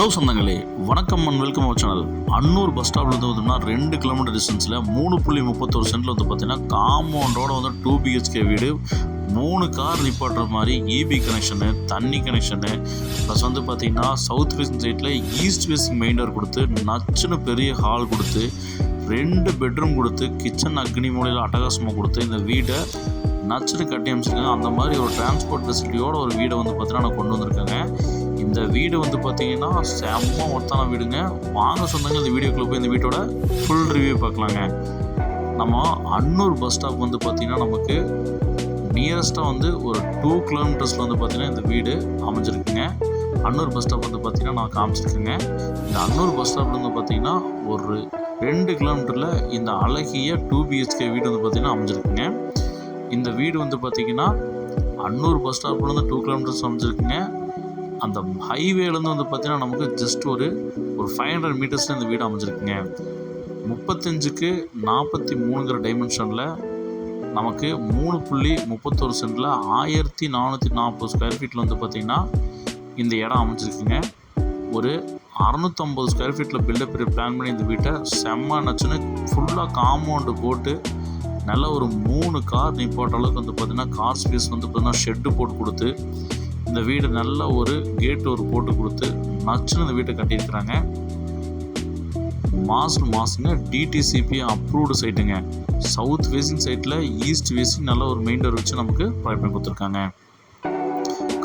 Hello சொந்தங்களே வணக்கம் and welcome our channel Annur bus ஸ்டாப்லேருந்து பார்த்தோம்னா ரெண்டு கிலோமீட்டர் டிஸ்டன்ஸில் மூணு புள்ளி முப்பத்தொரு சென்டில் வந்து பார்த்தீங்கன்னா காம்பவுண்டோட வந்து டூ பிஹெச்கே வீடு மூணு கார் நிப்பாட்டுற மாதிரி இபி கனெக்ஷனு தண்ணி கனெக்ஷனு ப்ளஸ் வந்து பார்த்தீங்கன்னா சவுத் ஃபேசிங் சைட்டில் ஈஸ்ட் ஃபேசிங் மெயின் டோர் கொடுத்து நச்சுன்னு பெரிய ஹால் கொடுத்து ரெண்டு பெட்ரூம் கொடுத்து கிச்சன் அக்னி மூலையில் அட்டகாசமாக கொடுத்து இந்த வீடை நச்சுன்னு கட்டி அமைச்சிருக்காங்க. அந்த மாதிரி ஒரு டிரான்ஸ்போர்ட் ஃபெசிலிட்டியோட ஒரு வீடை வந்து பார்த்தீங்கன்னா நான் கொண்டு வந்திருக்கேங்க. இந்த வீடு வந்து பார்த்தீங்கன்னா செம்ம ஒருத்தான வீடுங்க. வாங்க சொந்தங்க இந்த வீடியோக்குள்ள போய் இந்த வீட்டோட ஃபுல் ரிவ்யூ பார்க்கலாங்க. நம்ம அன்னூர் பஸ் ஸ்டாப் வந்து பார்த்திங்கன்னா நமக்கு நியரஸ்ட்டாக வந்து ஒரு டூ கிலோமீட்டர்ஸில் வந்து பார்த்தீங்கன்னா இந்த வீடு அமைஞ்சிருக்குங்க. அன்னூர் பஸ் ஸ்டாப் வந்து பார்த்திங்கன்னா நான் காமிச்சிருக்கேங்க. இந்த அன்னூர் பஸ் ஸ்டாப்ல வந்து பார்த்தீங்கன்னா ஒரு ரெண்டு கிலோமீட்டரில் இந்த அழகிய டூ பிஹெச்கே வீடு வந்து பார்த்தீங்கன்னா அமைஞ்சிருக்குங்க. இந்த வீடு வந்து பார்த்தீங்கன்னா அன்னூர் பஸ் ஸ்டாப்லேருந்து டூ கிலோமீட்டர்ஸ் அமைஞ்சிருக்குங்க. அந்த ஹைவேலேருந்து வந்து பார்த்தீங்கன்னா நமக்கு ஜஸ்ட் ஒரு ஒரு ஃபைவ் ஹண்ட்ரட் மீட்டர்ஸில் இந்த வீடு அமைஞ்சிருக்குங்க. முப்பத்தஞ்சுக்கு நாற்பத்தி மூணுங்கிற டைமென்ஷனில் நமக்கு மூணு புள்ளி முப்பத்தொரு சென்டில் ஆயிரத்தி நானூற்றி நாற்பது ஸ்கொயர் ஃபீட்டில் வந்து பார்த்திங்கன்னா இந்த இடம் அமைஞ்சிருக்குங்க. ஒரு அறநூற்றம்பது ஸ்கொயர் ஃபீட்டில் பில்டப் பிளான் பண்ணி இந்த வீட்டை செம்ம நச்சுன்னு ஃபுல்லாக காம்பவுண்டு போட்டு நல்ல ஒரு மூணு கார் நிப்பாட்ட அளவுக்கு வந்து பார்த்திங்கன்னா கார் ஸ்பேஸ் வந்து பார்த்திங்கன்னா ஷெட்டு போட்டு கொடுத்து இந்த வீடு நல்ல ஒரு கேட் ஒரு போட்டு கொடுத்து நச்சுன்னு இந்த வீட்டை கட்டியிருக்கிறாங்க. மாசு மாசுங்க டிடிசிபி அப்ரூவ்டு சைட்டுங்க சவுத் வேசிங் சைட்டில் ஈஸ்ட் வேசிங் நல்ல ஒரு மெயின் டோர் வச்சு நமக்கு ப்ரொவைட் பண்ணி கொடுத்துருக்காங்க.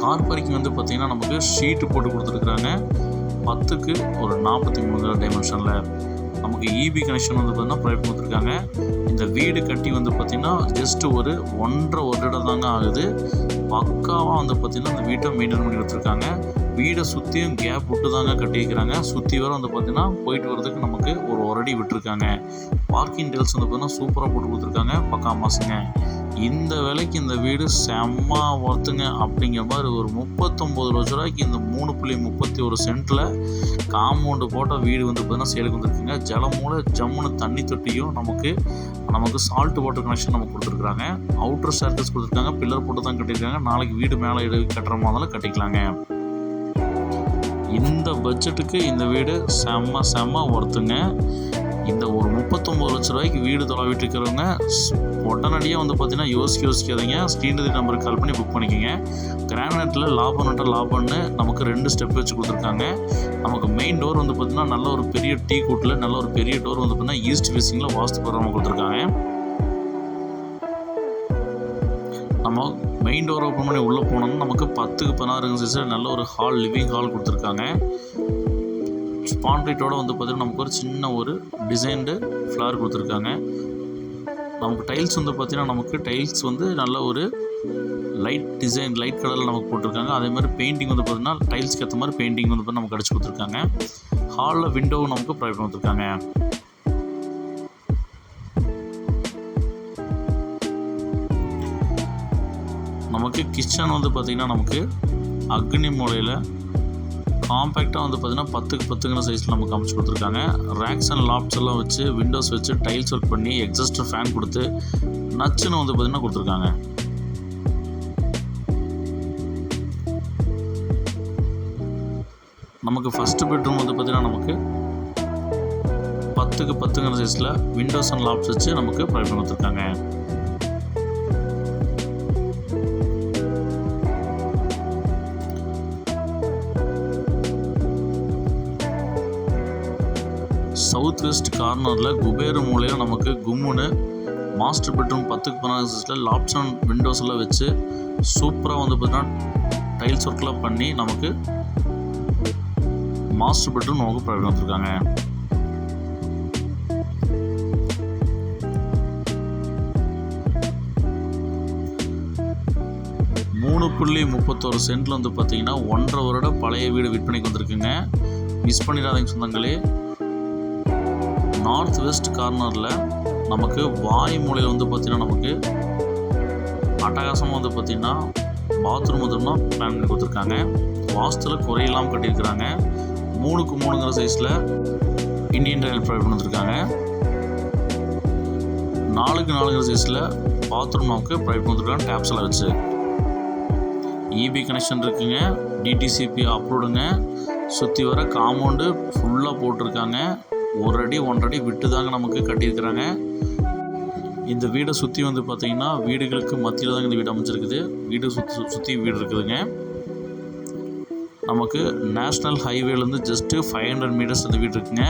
கார் பார்க்கிங் வந்து பார்த்திங்கன்னா நமக்கு ஷீட்டு போட்டு கொடுத்துருக்குறாங்க. பத்துக்கு ஒரு நாற்பத்தி மூணு டைமென்ஷனில் நமக்கு இபி கனெக்ஷன் வந்து பார்த்திங்கன்னா ப்ரொவைட் கொடுத்துருக்காங்க. இந்த வீடு கட்டி வந்து பார்த்திங்கன்னா ஜஸ்ட்டு ஒரு ஒன்றரை வருடம் தாங்க ஆகுது. பக்காவாக வந்து பார்த்திங்கன்னா அந்த வீட்டை மெயின்டைன் பண்ணி கொடுத்துருக்காங்க. வீடை சுற்றியும் கேப் விட்டு தாங்க கட்டியிருக்கிறாங்க. சுற்றி வர வந்து பார்த்திங்கன்னா போயிட்டு வரதுக்கு நமக்கு ஒரு ஒரு அடி விட்டுருக்காங்க. பார்க்கிங் டெல்ஸ் வந்து பார்த்திங்கன்னா சூப்பராக போட்டு கொடுத்துருக்காங்க. பக்கா மாசுங்க. இந்த விலைக்கு இந்த வீடு செம்ம ஒர்த்துங்க அப்படிங்கிற மாதிரி ஒரு முப்பத்தொம்போது லட்ச ரூபாய்க்கு இந்த மூணு புள்ளி முப்பத்தி ஒரு சென்ட்டில் காம்பவுண்டு போட்ட வீடு வந்து பார்த்தீங்கன்னா சேலுக்கு வந்துருக்குங்க. ஜலமூல ஜம்முன்னு தண்ணி தொட்டியும் நமக்கு நமக்கு சால்ட் வாட்டர் கனெக்ஷன் நமக்கு கொடுத்துருக்குறாங்க. அவுட்டர் ஸ்டார்டர்ஸ் கொடுத்துருக்காங்க. பில்லர் போட்டு தான் கட்டியிருக்காங்க. நாளைக்கு வீடு மேலே இட கட்டுற மாதிரி கட்டிக்கலாங்க. இந்த பட்ஜெட்டுக்கு இந்த வீடு செம்ம செம்ம ஒர்த்துங்க இந்த ஒரு முப்பத்தொம்பது லட்ச ரூபாய்க்கு வீடு தொலைவிட்டு இருக்கிறவங்க ஸ்- உடனடியாக வந்து பார்த்தீங்கன்னா யோசிக்க யோசிக்காதீங்க. ஸ்க்ரீன் நம்பருக்கு கால் பண்ணி புக் பண்ணிக்கோங்க. கிரானைட்டில் லாபம் நட்ட லாபம்னு நமக்கு ரெண்டு ஸ்டெப் வச்சு கொடுத்துருக்காங்க. நமக்கு மெயின் டோர் வந்து பார்த்திங்கன்னா நல்ல ஒரு பெரிய டீ கூட்டில் நல்ல ஒரு பெரிய டோர் வந்து பார்த்திங்கன்னா ஈஸ்ட் ஃபேஸிங்கில் வாஸ்து பிரகாரம் கொடுத்துருக்காங்க. நம்ம மெயின் டோர் ஓப்பன் பண்ணி உள்ளே போனோம்னா நமக்கு பத்துக்கு பதினாறு சைஸில் நல்ல ஒரு ஹால் லிவிங் ஹால் கொடுத்துருக்காங்க. ஸ்பான்லைட்டோட வந்து பார்த்திங்கன்னா நமக்கு ஒரு சின்ன ஒரு டிசைன்டு ஃப்ளவர் கொடுத்துருக்காங்க. நமக்கு டைல்ஸ் வந்து பார்த்திங்கன்னா நமக்கு டைல்ஸ் வந்து நல்ல ஒரு லைட் டிசைன் லைட் கலரில் நமக்கு போட்டிருக்காங்க. அதே மாதிரி பெயிண்டிங் வந்து பார்த்திங்கன்னா டைல்ஸ்க்கு ஏற்ற மாதிரி பெயிண்டிங் வந்து பார்த்திங்கன்னா நமக்கு அடிச்சு கொடுத்துருக்காங்க. ஹாலில் விண்டோவும் நமக்கு ப்ரொவைட் பண்ணிருக்காங்க. நமக்கு கிச்சன் வந்து பார்த்திங்கன்னா நமக்கு அக்னி மூலையில் காம்பேக்டாக வந்து பார்த்திங்கன்னா பத்துக்கு பத்துங்கிற சைஸில் நமக்கு அமைச்சு கொடுத்துருக்காங்க. ரேக்ஸ் அண்ட் லாப்ஸ் எல்லாம் வச்சு விண்டோஸ் வச்சு டைல்ஸ் ஒர்க் பண்ணி எக்ஸஸ்டர் ஃபேன் கொடுத்து நச்சுன்னு வந்து பார்த்திங்கன்னா கொடுத்துருக்காங்க. நமக்கு ஃபஸ்ட்டு பெட்ரூம் வந்து பார்த்திங்கன்னா நமக்கு பத்துக்கு பத்துங்கிற சைஸில் விண்டோஸ் அண்ட் லாப்ஸ் வச்சு நமக்கு ப்ரொவைட் பண்ணி கொடுத்துருக்காங்க. சவுத் வெஸ்ட் கார்னரில் குபேர மூலையில் நமக்கு கும்முன்னு மாஸ்டர் பெட்ரூம் பத்துக்கு பதினாறு சைஸில் லாப்ஸ் அண்ட் விண்டோஸ் எல்லாம் வச்சு சூப்பராக வந்து பார்த்தீங்கன்னா டைல்ஸ் ஒர்க்லாம் பண்ணி நமக்கு மாஸ்டர் பெட்ரூம் நமக்கு ப்ரொவைட் வந்துருக்காங்க மூணு புள்ளி முப்பத்தோரு சென்ட்ல வந்து பார்த்தீங்கன்னா ஒன்றரை வருட பழைய வீடு விற்பனைக்கு வந்திருக்குங்க. மிஸ் பண்ணிடாதீங்க சொந்தங்களே. நார்த் வெஸ்ட் கார்னரில் நமக்கு வாய் மூலையில் வந்து பார்த்திங்கன்னா நமக்கு அட்டகாசமாக வந்து பார்த்திங்கன்னா பாத்ரூம் வந்துன்னா பிளான் பண்ணி கொடுத்துருக்காங்க. வாஸ்தில் குறையெல்லாம் கட்டியிருக்கிறாங்க. மூணுக்கு மூணுங்கிற சைஸில் இந்தியன் ரயில் ப்ரொவைட் பண்ணிருக்காங்க நாலுக்கு நாலுங்கிற சைஸில் பாத்ரூம் நமக்கு ப்ரொவைட் பண்ணிருக்காங்க டேப்ஸ் எல்லாம் வச்சு. இபி கனெக்ஷன் இருக்குங்க. டிடிசிபி அப்ரூவ்டுங்க சுற்றி வர காம்பவுண்டு ஃபுல்லாக போட்டிருக்காங்க. ஒரு அடி ஒன்றடி விட்டு தாங்க நமக்கு கட்டியிருக்கிறாங்க. இந்த வீடை சுற்றி வந்து பார்த்திங்கன்னா வீடுகளுக்கு மத்தியில் தாங்க இந்த வீடு அமைச்சிருக்குது வீடு சுற்றி சுற்றி வீடு இருக்குதுங்க. நமக்கு நேஷ்னல் ஹைவேலேருந்து ஜஸ்ட்டு ஃபைவ் ஹண்ட்ரட் மீட்டர்ஸ் இந்த வீடு இருக்குங்க.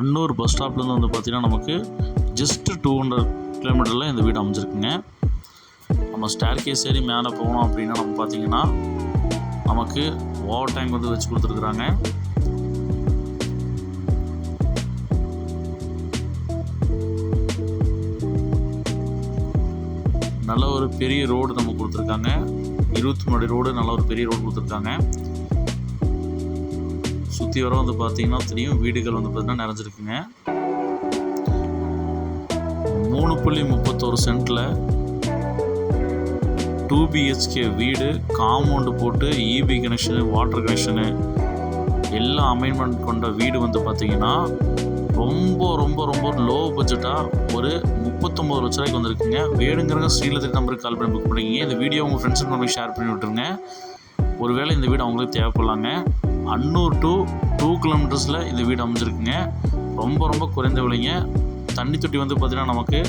அன்னூர் பஸ் ஸ்டாப்லேருந்து வந்து பார்த்திங்கன்னா நமக்கு ஜஸ்ட்டு டூ ஹண்ட்ரட் கிலோமீட்டரில் இந்த வீடு அமைஞ்சிருக்குங்க. நம்ம ஸ்டேர் கேஸ் ஏறி மேலே போகணும் அப்படின்னா நம்ம பார்த்தீங்கன்னா நமக்கு ஓவர் டேங்க் வந்து வச்சு கொடுத்துருக்குறாங்க. நல்ல ஒரு பெரிய ரோடு நம்ம கொடுத்துருக்காங்க. இருபத்தி மூணு ரோடு நல்ல ஒரு பெரிய ரோடு கொடுத்துருக்காங்க. சுற்றி வர வந்து பார்த்தீங்கன்னா தெரியும். வீடுகள் வந்து பார்த்தீங்கன்னா நிறைஞ்சிருக்குங்க. மூணு புள்ளி முப்பத்தோரு சென்ட்டில் டூ பிஹெச்கே வீடு காம்பவுண்டு போட்டு இபி கனெக்ஷனு வாட்டர் கனெக்ஷனு எல்லா அமைன்மெண்ட் கொண்ட வீடு வந்து பார்த்திங்கன்னா ரொம்ப ரொம்ப ரொம்ப லோ பட்ஜெட்டாக ஒரு முப்பத்தொம்பது லட்ச ரூபாய்க்கு வந்திருக்குங்க. வேணுங்கிறவங்க ஸ்ரீலத்திரி நம்பருக்கு கால் பண்ணி புக் பண்ணிக்கிங்க. இந்த வீடியோ உங்கள் ஃப்ரெண்ட்ஸுக்கு நம்பருக்கு ஷேர் பண்ணி விட்டுருங்க. ஒருவேளை இந்த வீடு அவங்களுக்கு தேவைப்படலாங்க. அன்னூர் டு டூ கிலோமீட்டர்ஸில் இந்த வீடு அமைஞ்சிருக்குங்க. ரொம்ப ரொம்ப குறைந்த விலைங்க. தண்ணி தொட்டி வந்து பார்த்திங்கன்னா நமக்கு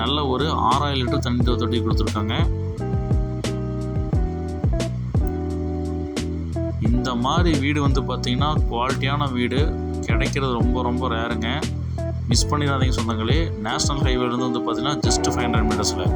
நல்ல ஒரு ஆறாயிரம் லிட்டர் தண்ணி தொட்டி கொடுத்துருக்காங்க. இந்த மாதிரி வீடு வந்து பார்த்திங்கன்னா குவாலிட்டியான வீடு. கிடைக்கிறது ரொம்ப ரொம்ப ரேருங்க மிஸ் பண்ணிடாதீங்க சொந்தங்களே. நேஷ்னல் ஹைவேலேருந்து வந்து பார்த்திங்கன்னா ஜஸ்ட் ஃபைவ் ஹண்ட்ரட் மீட்டர்ஸில்